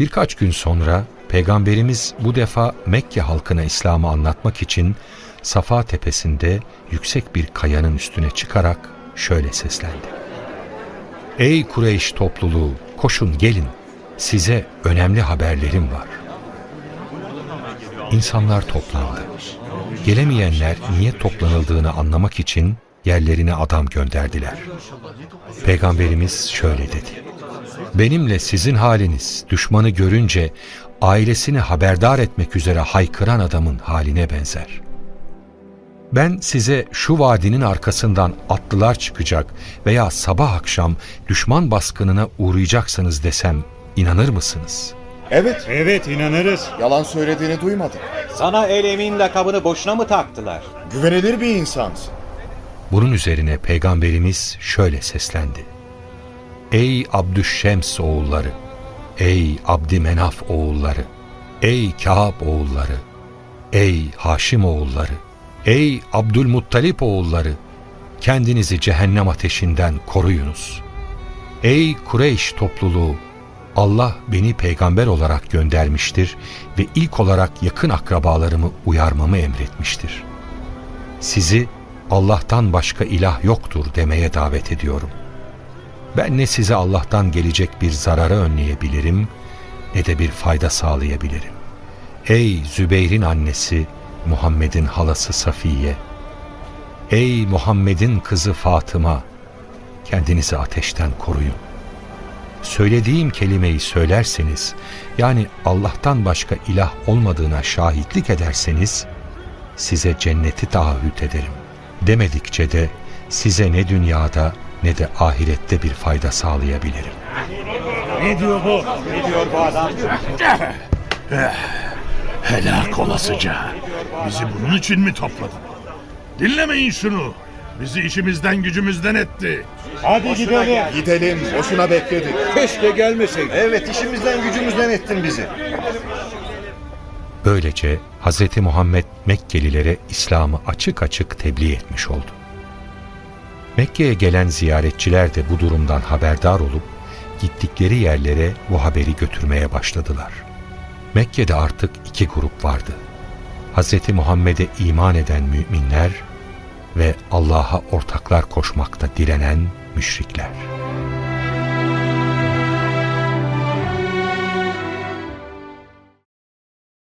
Birkaç gün sonra Peygamberimiz bu defa Mekke halkına İslam'ı anlatmak için Safa tepesinde yüksek bir kayanın üstüne çıkarak şöyle seslendi. Ey Kureyş topluluğu koşun gelin size önemli haberlerim var. İnsanlar toplandı. Gelemeyenler niye toplanıldığını anlamak için yerlerine adam gönderdiler. Peygamberimiz şöyle dedi. Benimle sizin haliniz düşmanı görünce ailesini haberdar etmek üzere haykıran adamın haline benzer. Ben size şu vadinin arkasından atlılar çıkacak veya sabah akşam düşman baskınına uğrayacaksınız desem inanır mısınız? Evet, Evet inanırız. yalan söylediğini duymadım. Sana el emin lakabını boşuna mı taktılar? Güvenilir bir insansın. Bunun üzerine Peygamberimiz şöyle seslendi. Ey Abdüşşems oğulları, ey Abdümenaf oğulları, ey Kâb oğulları, ey Haşim oğulları, ey Abdülmuttalip oğulları, kendinizi cehennem ateşinden koruyunuz. Ey Kureyş topluluğu, Allah beni peygamber olarak göndermiştir ve ilk olarak yakın akrabalarımı uyarmamı emretmiştir. Sizi Allah'tan başka ilah yoktur demeye davet ediyorum. Ben ne size Allah'tan gelecek bir zararı önleyebilirim ne de bir fayda sağlayabilirim. Ey Zübeyir'in annesi, Muhammed'in halası Safiye. Ey Muhammed'in kızı Fatıma, kendinizi ateşten koruyun. Söylediğim kelimeyi söylerseniz, yani Allah'tan başka ilah olmadığına şahitlik ederseniz, size cenneti taahhüt ederim. Demedikçe de size ne dünyada ne de ahirette bir fayda sağlayabilirim. Ne diyor bu? Ne diyor bu adam? Helak olasıca. Bizi bunun için mi topladın? Dinlemeyin şunu. Bizi işimizden gücümüzden etti. Hadi gidelim. Gidelim, boşuna bekledik. Keşke gelmeseydin. Evet işimizden gücümüzden ettin bizi. Böylece Hz. Muhammed Mekkelilere İslam'ı açık açık tebliğ etmiş oldu. Mekke'ye gelen ziyaretçiler de bu durumdan haberdar olup gittikleri yerlere bu haberi götürmeye başladılar. Mekke'de artık iki grup vardı. Hz. Muhammed'e iman eden müminler ve Allah'a ortaklar koşmakta direnen müşrikler.